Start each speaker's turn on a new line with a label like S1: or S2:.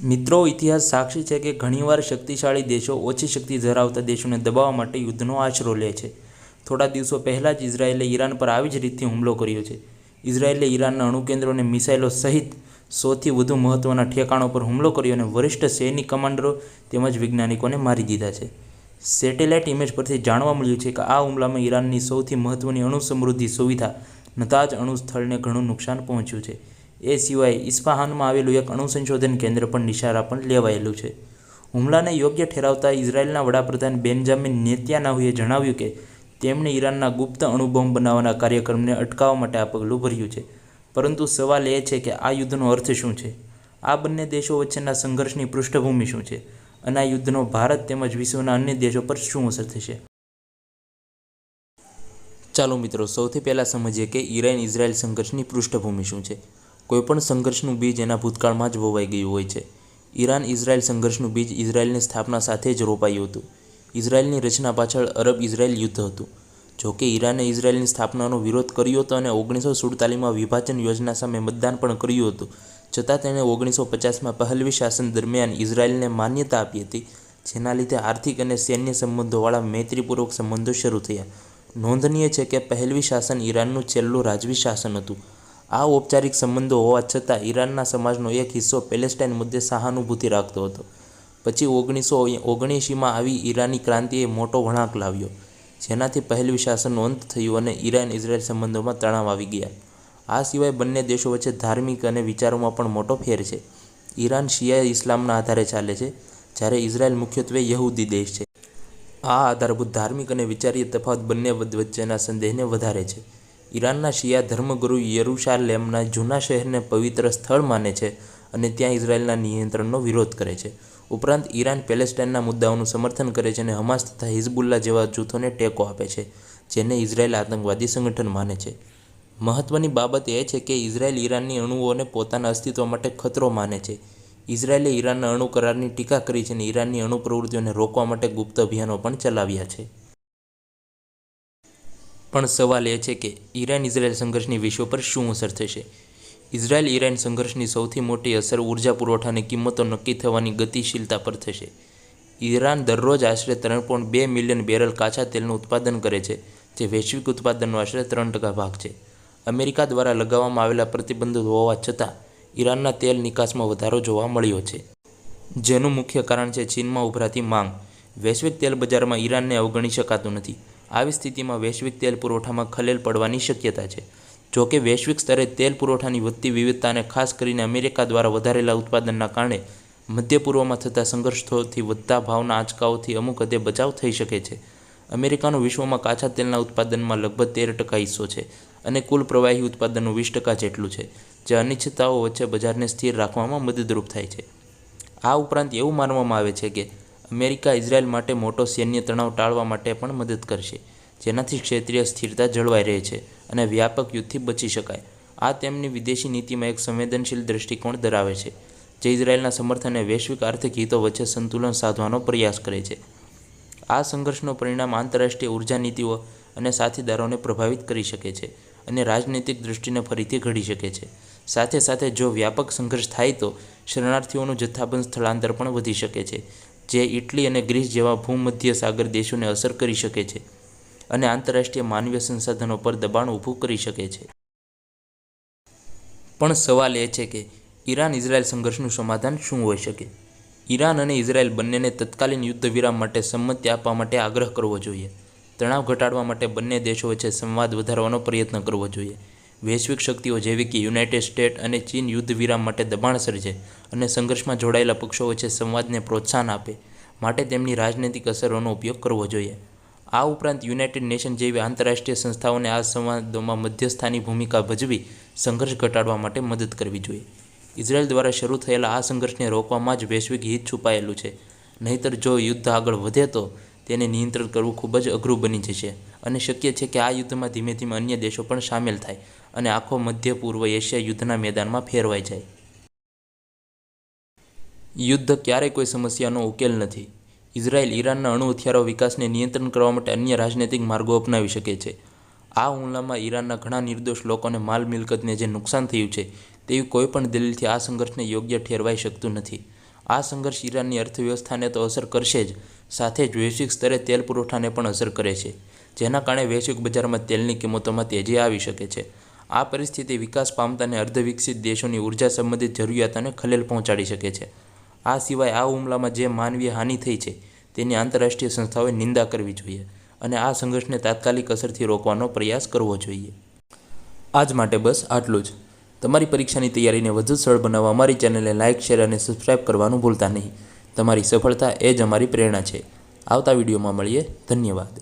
S1: મિત્રો, ઇતિહાસ સાક્ષી છે કે ઘણીવાર શક્તિશાળી દેશો ઓછી શક્તિ ધરાવતા દેશોને દબાવવા માટે યુદ્ધનો આશરો લે છે. થોડા દિવસો પહેલાં જ ઇઝરાયેલે ઈરાન પર આવી જ રીતથી હુમલો કર્યો છે. ઇઝરાયેલે ઈરાનના અણુકેન્દ્રો અને મિસાઇલો સહિત સૌથી વધુ મહત્ત્વના ઠેકાણો પર હુમલો કર્યો અને વરિષ્ઠ સૈનિક કમાન્ડરો તેમજ વૈજ્ઞાનિકોને મારી દીધા છે. સેટેલાઇટ ઇમેજ પરથી જાણવા મળ્યું છે કે આ હુમલામાં ઈરાનની સૌથી મહત્ત્વની અણુ સમૃદ્ધિ સુવિધા નતાજ અણુ સ્થળને ઘણું નુકસાન પહોંચ્યું છે. એ સિવાય ઇસ્ફાહાનમાં આવેલું એક અણુ સંશોધન કેન્દ્ર પણ નિશારા પણ લેવાયેલું છે. હુમલાને યોગ્ય ઠેરાવતા ઇઝરાયેલના વડાપ્રધાન બેન્જામિન નેત્યાનાહુએ જણાવ્યું કે, તેમણે ઈરાનના ગુપ્ત અણુબોમ્બ બનાવવાના કાર્યક્રમને અટકાવવા માટે આ પગલું ભર્યું છે. પરંતુ સવાલ એ છે કે આ યુદ્ધનો અર્થ શું છે? આ બંને દેશો વચ્ચેના સંઘર્ષની પૃષ્ઠભૂમિ શું છે? અને આ યુદ્ધનો ભારત તેમજ વિશ્વના અન્ય દેશો પર શું અસર થશે? ચાલો મિત્રો, સૌથી પહેલાં સમજીએ કે ઈરાન ઇઝરાયલ સંઘર્ષની પૃષ્ઠભૂમિ શું છે. કોઈપણ સંઘર્ષનું બીજ એના ભૂતકાળમાં જ વવાઈ ગયું હોય છે. ઈરાન ઇઝરાયલ સંઘર્ષનું બીજ ઇઝરાયલની સ્થાપના સાથે જ રોપાયું હતું. ઇઝરાયલની રચના પાછળ અરબ ઇઝરાયલ યુદ્ધ હતું. જોકે ઈરાને ઇઝરાયલની સ્થાપનાનો વિરોધ કર્યો હતો અને ઓગણીસો સુડતાલીસમાં વિભાજન યોજના સામે મતદાન પણ કર્યું હતું. છતાં તેણે ઓગણીસો પચાસમાં પહેલવી શાસન દરમિયાન ઇઝરાયલને માન્યતા આપી હતી, જેના લીધે આર્થિક અને સૈન્ય સંબંધોવાળા મૈત્રીપૂર્વક સંબંધો શરૂ થયા. નોંધનીય છે કે પહેલવી શાસન ઈરાનનું છેલ્લું રાજવી શાસન હતું. આ ઔપચારિક સંબંધો હોવા છતાં ઈરાનના સમાજનો એક હિસ્સો પેલેસ્ટાઇન મુદ્દે સહાનુભૂતિ રાખતો હતો. પછી ઓગણીસો ઓગણએંશીમાં આવી ઈરાની ક્રાંતિએ મોટો વળાંક લાવ્યો, જેનાથી પહેલવી શાસનનો અંત થયો અને ઈરાન ઇઝરાયલ સંબંધોમાં તણાવ આવી ગયા. આ સિવાય બંને દેશો વચ્ચે ધાર્મિક અને વિચારોમાં પણ મોટો ફેર છે. ઈરાન શિયા ઇસ્લામના આધારે ચાલે છે, જ્યારે ઇઝરાયલ મુખ્યત્વે યહૂદી દેશ છે. આ આધારભૂત ધાર્મિક અને વિચારીય તફાવત બંને વચ્ચેના સંદેહને વધારે છે. ઈરાનના શિયા ધર્મગુરુ યરુશાલેમના જૂના શહેરને પવિત્ર સ્થળ માને છે અને ત્યાં ઇઝરાયેલના નિયંત્રણનો વિરોધ કરે છે. ઉપરાંત ઈરાન પેલેસ્ટાઇનના મુદ્દાઓનું સમર્થન કરે છે અને હમાસ તથા હિઝબુલ્લા જેવા જૂથોને ટેકો આપે છે, જેને ઇઝરાયેલ આતંકવાદી સંગઠન માને છે. મહત્વની બાબત એ છે કે ઇઝરાયલ ઈરાનની અણુઓને પોતાના અસ્તિત્વ માટે ખતરો માને છે. ઇઝરાયેલે ઈરાનના અણુ કરારની ટીકા કરી છે અને ઈરાનની અણુ પ્રવૃત્તિઓને રોકવા માટે ગુપ્ત અભિયાનો પણ ચલાવ્યા છે. પણ સવાલ એ છે કે ઈરાન ઇઝરાયલ સંઘર્ષની વિશ્વ પર શું અસર થશે? ઇઝરાયલ ઈરાન સંઘર્ષની સૌથી મોટી અસર ઊર્જા પુરવઠાની કિંમતો નક્કી થવાની ગતિશીલતા પર થશે. ઈરાન દરરોજ આશરે ત્રણ પોઈન્ટ બે મિલિયન બેરલ કાચા તેલનું ઉત્પાદન કરે છે, જે વૈશ્વિક ઉત્પાદનનો આશરે ત્રણ ટકા ભાગ છે. અમેરિકા દ્વારા લગાવવામાં આવેલા પ્રતિબંધો હોવા છતાં, ઈરાનના તેલ નિકાસમાં વધારો જોવા મળ્યો છે. જેનું મુખ્ય કારણ છે ચીનમાં ઉભરાતી માંગ. વૈશ્વિક તેલ બજારમાં ઈરાનને અવગણી શકાતું નથી. આવી સ્થિતિમાં વૈશ્વિક તેલ પુરવઠામાં ખલેલ પડવાની શક્યતા છે. જોકે વૈશ્વિક સ્તરે તેલ પુરવઠાની વધતી વિવિધતાને ખાસ કરીને અમેરિકા દ્વારા વધારેલા ઉત્પાદનના કારણે મધ્ય પૂર્વમાં થતા સંઘર્ષોથી વધતા ભાવના આંચકાઓથી અમુક હદે બચાવ થઈ શકે છે. અમેરિકાનો વિશ્વમાં કાચા તેલના ઉત્પાદનમાં લગભગ તેર ટકા હિસ્સો છે અને કુલ પ્રવાહી ઉત્પાદનનું વીસ ટકા જેટલું છે, જે અનિશ્ચિતતાઓ વચ્ચે બજારને સ્થિર રાખવામાં મદદરૂપ થાય છે. આ ઉપરાંત એવું માનવામાં આવે છે કે અમેરિકા ઇઝરાયલ માટે મોટો સૈન્ય તણાવ ટાળવા માટે પણ મદદ કરશે, જેનાથી ક્ષેત્રીય સ્થિરતા જળવાઈ રહે છે અને વ્યાપક યુદ્ધથી બચી શકાય. આ તેમની વિદેશી નીતિમાં એક સંવેદનશીલ દૃષ્ટિકોણ ધરાવે છે, જે ઇઝરાયલના સમર્થન અને વૈશ્વિક આર્થિક હિતો વચ્ચે સંતુલન સાધવાનો પ્રયાસ કરે છે. આ સંઘર્ષનો પરિણામ આંતરરાષ્ટ્રીય ઊર્જા નીતિઓ અને સાથીદારોને પ્રભાવિત કરી શકે છે અને રાજનૈતિક દૃષ્ટિને ફરીથી ઘડી શકે છે. સાથે સાથે જો વ્યાપક સંઘર્ષ થાય તો શરણાર્થીઓનું જથ્થાબંધ સ્થળાંતર પણ વધી શકે છે જે ઇટલી અને ગ્રીસ જેવા ભૂમધ્ય સાગર દેશોને અસર કરી શકે છે અને આંતરરાષ્ટ્રીય માનવીય સંસાધનો પર દબાણ ઊભું કરી શકે છે. પણ સવાલ એ છે કે ઈરાન ઇઝરાયલ સંઘર્ષનું સમાધાન શું હોઈ શકે? ઈરાન અને ઇઝરાયલ બંનેને તત્કાલીન યુદ્ધ વિરામ માટે સંમતિ આપવા માટે આગ્રહ કરવો જોઈએ. તણાવ ઘટાડવા માટે બંને દેશો વચ્ચે સંવાદ વધારવાનો પ્રયત્ન કરવો જોઈએ. વૈશ્વિક શક્તિઓ જેવી કે યુનાઇટેડ સ્ટેટ અને ચીન યુદ્ધ વિરામ માટે દબાણ સર્જે અને સંઘર્ષમાં જોડાયેલા પક્ષો વચ્ચે સંવાદને પ્રોત્સાહન આપે માટે તેમની રાજનૈતિક અસરોનો ઉપયોગ કરવો જોઈએ. આ ઉપરાંત યુનાઇટેડ નેશન જેવી આંતરરાષ્ટ્રીય સંસ્થાઓને આ સંવાદોમાં મધ્યસ્થાની ભૂમિકા ભજવી સંઘર્ષ ઘટાડવા માટે મદદ કરવી જોઈએ. ઇઝરાયલ દ્વારા શરૂ થયેલા આ સંઘર્ષને રોકવામાં જ વૈશ્વિક હિત છુપાયેલું છે. નહીંતર જો યુદ્ધ આગળ વધે તો તેને નિયંત્રણ કરવું ખૂબ જ અઘરું બની જશે. અને શક્ય છે કે આ યુદ્ધમાં ધીમે ધીમે અન્ય દેશો પણ સામેલ થાય અને આખો મધ્ય પૂર્વ એશિયા યુદ્ધના મેદાનમાં ફેરવાઈ જાય. યુદ્ધ ક્યારેય કોઈ સમસ્યાનો ઉકેલ નથી. ઇઝરાયલ ઈરાનના અણુ હથિયારો વિકાસને નિયંત્રણ કરવા માટે અન્ય રાજનૈતિક માર્ગો અપનાવી શકે છે. આ હુમલામાં ઈરાનના ઘણા નિર્દોષ લોકોને માલ મિલકતને જે નુકસાન થયું છે તેવી કોઈપણ દલીલથી આ સંઘર્ષને યોગ્ય ઠેરવાઈ શકતું નથી. આ સંઘર્ષ ઈરાનની અર્થવ્યવસ્થાને તો અસર કરશે જ સાથે જ વૈશ્વિક સ્તરે તેલ પુરવઠાને પણ અસર કરે છે, જેના કારણે વૈશ્વિક બજારમાં તેલની કિંમતોમાં તેજી આવી શકે છે. આ પરિસ્થિતિ વિકાસ પામતા અને અર્ધવિકસિત દેશોની ઊર્જા સંબંધિત જરૂરિયાતોને ખલેલ પહોંચાડી શકે છે. આ સિવાય આ હુમલામાં જે માનવીય હાનિ થઈ છે, તેની આંતરરાષ્ટ્રીય સંસ્થાઓએ નિંદા કરવી જોઈએ અને આ સંઘર્ષને તાત્કાલિક અસરથી રોકવાનો પ્રયાસ કરવો જોઈએ. આજ માટે બસ આટલું જ. તમારી પરીક્ષાની તૈયારીને વધુ સરળ બનાવવા અમારી ચેનલને લાઇક, શેર અને સબસ્ક્રાઇબ કરવાનું ભૂલતા નહીં. તમારી સફળતા એ જ અમારી પ્રેરણા છે. આવતા વિડીયોમાં મળીએ. ધન્યવાદ.